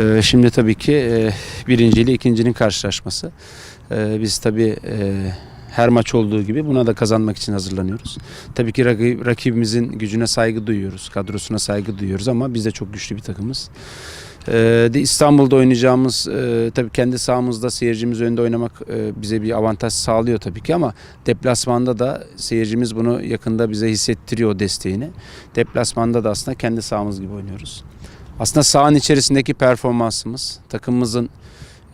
Ee, şimdi tabii ki e, birinci ile ikincinin karşılaşması. Ee, biz tabii e, her maç olduğu gibi buna da kazanmak için hazırlanıyoruz. Tabii ki raki- rakibimizin gücüne saygı duyuyoruz, kadrosuna saygı duyuyoruz ama biz de çok güçlü bir takımız. Ee, İstanbul'da oynayacağımız e, tabii kendi sahamızda seyircimiz önünde oynamak e, bize bir avantaj sağlıyor tabii ki ama deplasmanda da seyircimiz bunu yakında bize hissettiriyor desteğini. Deplasmanda da aslında kendi sahamız gibi oynuyoruz. Aslında sahanın içerisindeki performansımız, takımımızın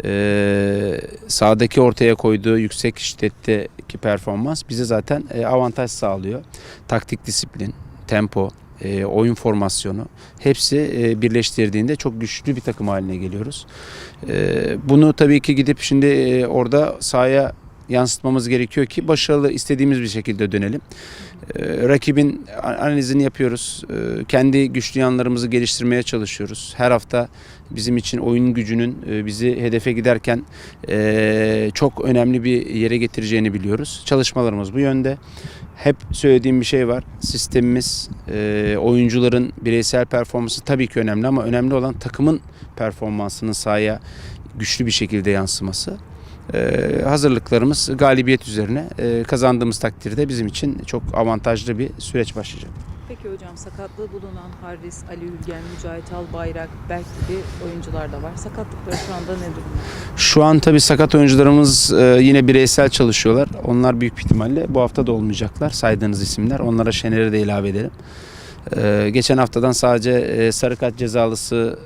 e, sahadaki ortaya koyduğu yüksek şiddetteki performans bize zaten e, avantaj sağlıyor. Taktik disiplin, tempo, e, oyun formasyonu hepsi e, birleştirdiğinde çok güçlü bir takım haline geliyoruz. E, bunu tabii ki gidip şimdi e, orada sahaya yansıtmamız gerekiyor ki başarılı istediğimiz bir şekilde dönelim. E, rakibin analizini yapıyoruz. E, kendi güçlü yanlarımızı geliştirmeye çalışıyoruz. Her hafta bizim için oyun gücünün e, bizi hedefe giderken e, çok önemli bir yere getireceğini biliyoruz. Çalışmalarımız bu yönde. Hep söylediğim bir şey var. Sistemimiz, e, oyuncuların bireysel performansı tabii ki önemli ama önemli olan takımın performansının sahaya güçlü bir şekilde yansıması. Ee, hazırlıklarımız galibiyet üzerine Ee, kazandığımız takdirde bizim için çok avantajlı bir süreç başlayacak. Peki hocam sakatlığı bulunan Haris, Ali Ülgen, Mücahit Albayrak, Berk gibi oyuncular da var. Sakatlıkları şu anda ne durumda? Şu an tabii sakat oyuncularımız e, yine bireysel çalışıyorlar. Onlar büyük bir ihtimalle bu hafta da olmayacaklar saydığınız isimler. Onlara Şener'i de ilave edelim. Ee, geçen haftadan sadece e, sarı kart cezalısı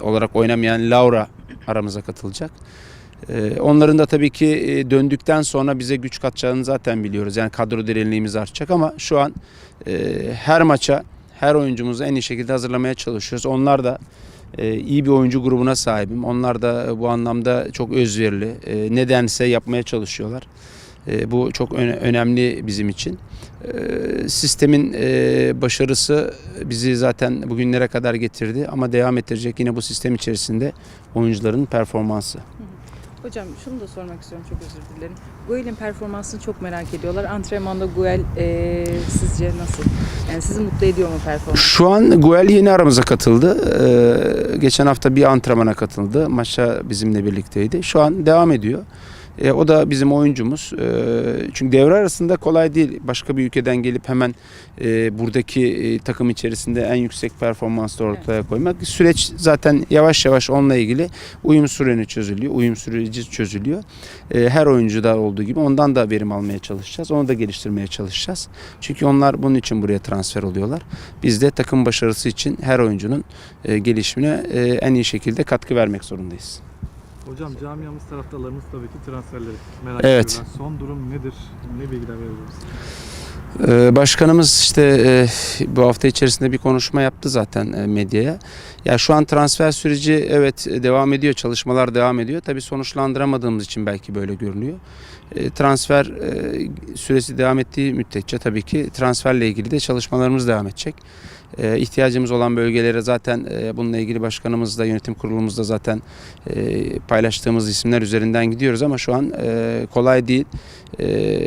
olarak oynamayan Laura aramıza katılacak. Ee, onların da tabii ki e, döndükten sonra bize güç katacağını zaten biliyoruz. Yani kadro derinliğimiz artacak ama şu an e, her maça her oyuncumuzu en iyi şekilde hazırlamaya çalışıyoruz. Onlar da e, iyi bir oyuncu grubuna sahibim. Onlar da bu anlamda çok özverili. Nedense yapmaya çalışıyorlar. Bu çok öne- önemli bizim için. Sistemin başarısı bizi zaten bugünlere kadar getirdi ama devam ettirecek yine bu sistem içerisinde oyuncuların performansı. Hocam şunu da sormak istiyorum çok özür dilerim. Guel'in performansını çok merak ediyorlar. Antrenmanda Guel eee, sizce nasıl? Yani sizi mutlu ediyor mu performans? Şu an Guel yeni aramıza katıldı. Ee, geçen hafta bir antrenmana katıldı. Maça bizimle birlikteydi. Şu an devam ediyor. Ee, o da bizim oyuncumuz. Ee, çünkü devre arasında kolay değil. Başka bir ülkeden gelip hemen e, buradaki e, takım içerisinde en yüksek performansı ortaya koymak. Süreç zaten yavaş yavaş onunla ilgili uyum süreci çözülüyor. Uyum süreci çözülüyor. Ee, her oyuncuda olduğu gibi ondan da verim almaya çalışacağız. Onu da geliştirmeye çalışacağız. Çünkü onlar bunun için buraya transfer oluyorlar. Biz de takım başarısı için her oyuncunun e, gelişimine e, en iyi şekilde katkı vermek zorundayız. Hocam camiamız taraftarlarımız tabii ki transferleri merak Evet. ediyorlar. Son durum nedir? Ne bilgiler verebiliriz? Ee, Başkanımız işte e, bu hafta içerisinde bir konuşma yaptı zaten e, medyaya. Ya şu an transfer süreci evet e, devam ediyor, çalışmalar devam ediyor. Tabii sonuçlandıramadığımız için belki böyle görünüyor. E, Transfer e, süresi devam ettiği müddetçe tabii ki transferle ilgili de çalışmalarımız devam edecek. E, ihtiyacımız olan bölgelere zaten e, bununla ilgili başkanımızla, yönetim kurulumuzda zaten e, paylaştığımız isimler üzerinden gidiyoruz ama şu an e, kolay değil. E,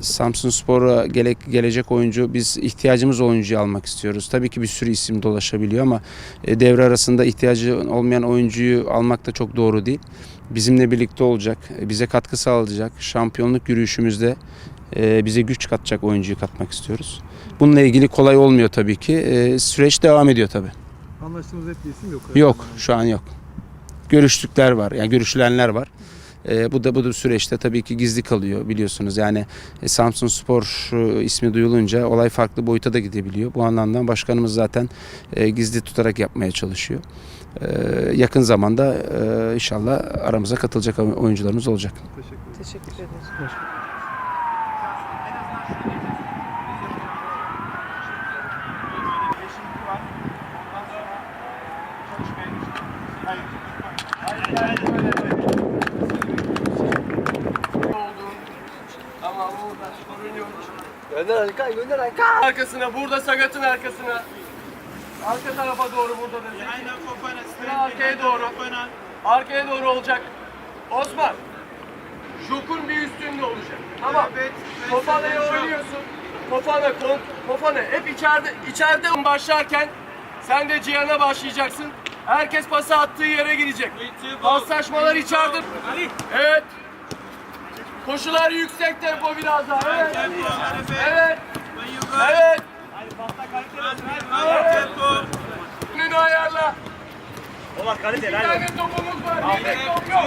Samsun Spor'a gele- gelecek oyuncu biz ihtiyacımız oyuncuyu almak istiyoruz. Tabii ki bir sürü isim dolaşabiliyor ama devre arasında ihtiyacı olmayan oyuncuyu almak da çok doğru değil. Bizimle birlikte olacak, bize katkı sağlayacak, şampiyonluk yürüyüşümüzde e, bize güç katacak oyuncuyu katmak istiyoruz. Bununla ilgili kolay olmuyor tabii ki. E, süreç devam ediyor tabii. Anlaştığımız net bir isim yok. Yok, şu an yok. Görüştükler var, yani görüşülenler var. E, bu da bu da süreçte tabii ki gizli kalıyor biliyorsunuz. Yani e, Samsun Spor e, ismi duyulunca olay farklı boyuta da gidebiliyor. Bu anlamda başkanımız zaten e, gizli tutarak yapmaya çalışıyor. E, yakın zamanda e, inşallah aramıza katılacak oyuncularımız olacak. Teşekkür ederim. Teşekkür ederiz. Sorun yok. Gönder Hakan, gönder Hakan. Arkasına, burada sakatın arkasına. Arka tarafa doğru burada da. Aynen kopana. Arkaya doğru. Arkaya doğru olacak. Osman. Jok'un bir üstünde olacak. Tamam. Evet, Kofana'ya oynuyorsun. Kofana, kon, Kofana hep içeride, içeride başlarken sen de Cihan'a başlayacaksın. Herkes pası attığı yere girecek. Paslaşmalar içeride. Evet. Koşular yüksek tempo biraz daha. Evet. evet. evet. evet. evet. evet. evet. evet. evet. evet. evet. evet. evet. evet. evet. Ulan kalite lan. tane topumuz var. Yedek top yok.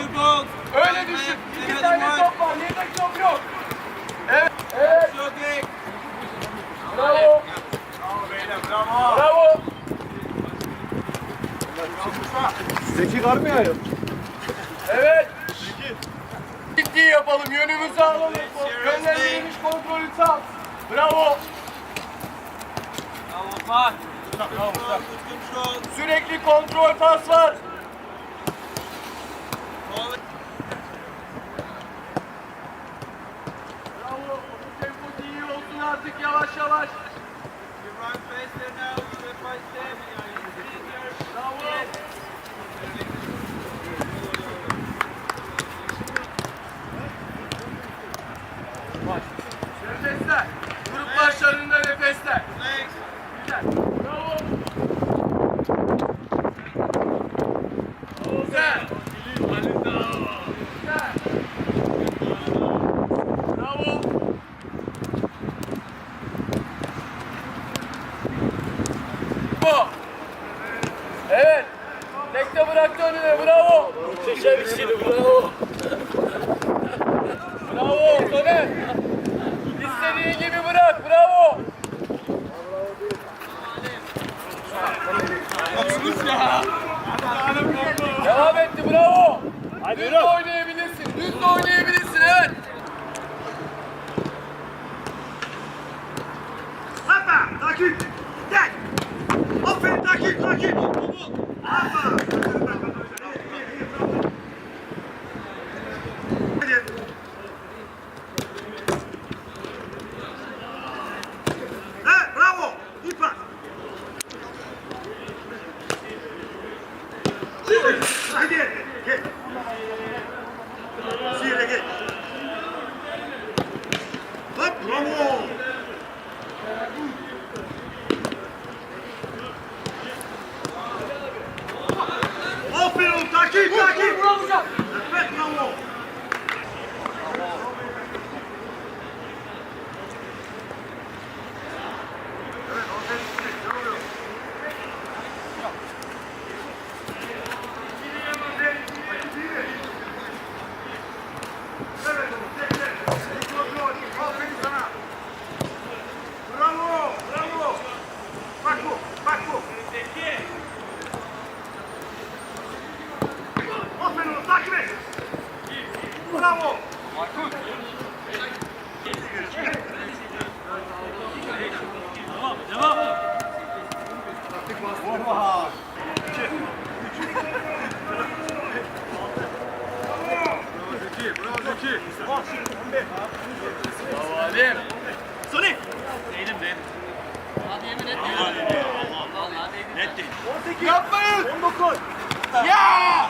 Türk Öyle düşün. İki tane top var. Yedek top yok. Evet. Evet. Södek. Bravo. Bravo beyler. Bravo. Bravo. Zeki kar mı yağıyor? Evet. Zeki. Ciddi yapalım. Yönümüzü alalım. Gönderilmiş kontrolü tam. Bravo. Bravo. Bravo. Sürekli kontrol pas var. Bravo. Bu tempo iyi olsun artık yavaş yavaş. Bravo. Yeşil bravo. bravo Soner. İstediği gibi bırak bravo. Devam etti bravo. Hadi Düz de oynayabilirsin. Düz de oynayabilirsin evet. Hoppa takip. Gel. Aferin takip takip. Hoppa. Haydi. Gel. Sihir'e gel. Bak bravo. Aferin takip takip. Bravo hocam. takip et. Bravo. Markus. Devam, devam. Taktik bastı. Oha. Zeki, bravo Zeki. Bravo Adem. Sonic. Değdim, değdim. Hadi yemin et. Allah Allah. Vallahi değdim. Net değil. 18. Yapmayın. 19. Ya!